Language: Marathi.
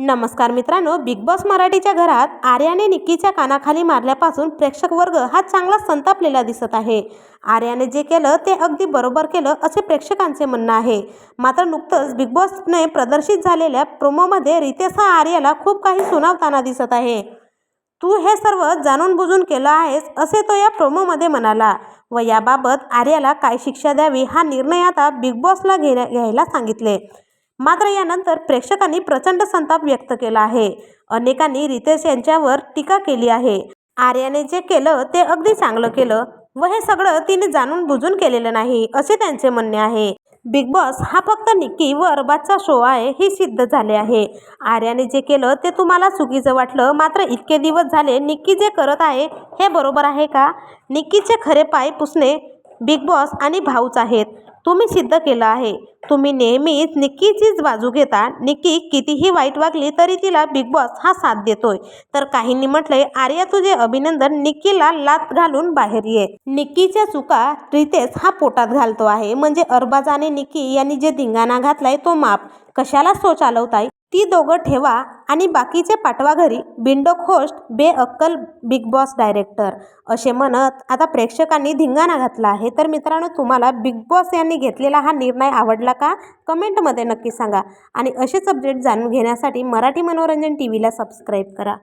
नमस्कार मित्रांनो बिग बॉस मराठीच्या घरात आर्याने निक्कीच्या कानाखाली मारल्यापासून प्रेक्षक वर्ग हा चांगला संतापलेला दिसत आहे. आर्याने जे केलं ते अगदी बरोबर केलं असे प्रेक्षकांचे म्हणणं आहे. मात्र नुकतंच बिग बॉसने प्रदर्शित झालेल्या प्रोमोमध्ये रितेश हा आर्याला खूप काही सुनावताना दिसत आहे. तू हे सर्व जाणून बुजून केलं आहेस असे तो या प्रोमोमध्ये म्हणाला. व याबाबत आर्याला काय शिक्षा द्यावी हा निर्णय आता बिग बॉसला घेण्या घ्यायला सांगितले. मात्र यानंतर प्रेक्षकांनी प्रचंड संताप व्यक्त केला आहे. अनेकांनी रितेश यांच्यावर टीका केली आहे. आर्याने जे केलं ते अगदी चांगलं केलं व हे सगळं तिने जाणून बुजून केलेलं नाही असे त्यांचे म्हणणे आहे. बिग बॉस हा फक्त निक्की व अरबाजचा शो आहे हे सिद्ध झाले आहे. आर्याने जे केलं ते तुम्हाला चुकीचं वाटलं मात्र इतके दिवस झाले निक्की जे करत आहे हे बरोबर आहे का? निक्कीचे खरे पाय पुसणे बिग बॉस आणि भाऊच आहेत. तुम्ही सिद्ध केलं आहे. तुम्ही नेहमीच निक्कीचीच बाजू घेता. निक्की कितीही वाईट वागली तरी तिला बिग बॉस हा साथ देतोय. तर काहींनी म्हटलंय आर्या तुझे अभिनंदन निक्कीला लात घालून बाहेर ये. निक्कीच्या चुका रितेश हा पोटात घालतो आहे. म्हणजे अरबाज आणि निक्की यांनी जे धिंगाणा घातलाय तो माप कशाला सो चालवताय? ती दोघं ठेवा आणि बाकीचे पाठवा घरी बिंडोक होस्ट बेअक्कल बिग बॉस डायरेक्टर. असे म्हणत आता प्रेक्षकांनी धिंगाणा घातला आहे. तर मित्रांनो तुम्हाला बिग बॉस यांनी घेतलेला हा निर्णय आवडला का? कमेंटमध्ये नक्की सांगा. आणि असेच अपडेट जाणून घेण्यासाठी मराठी मनोरंजन टी व्हीला सबस्क्राईब करा.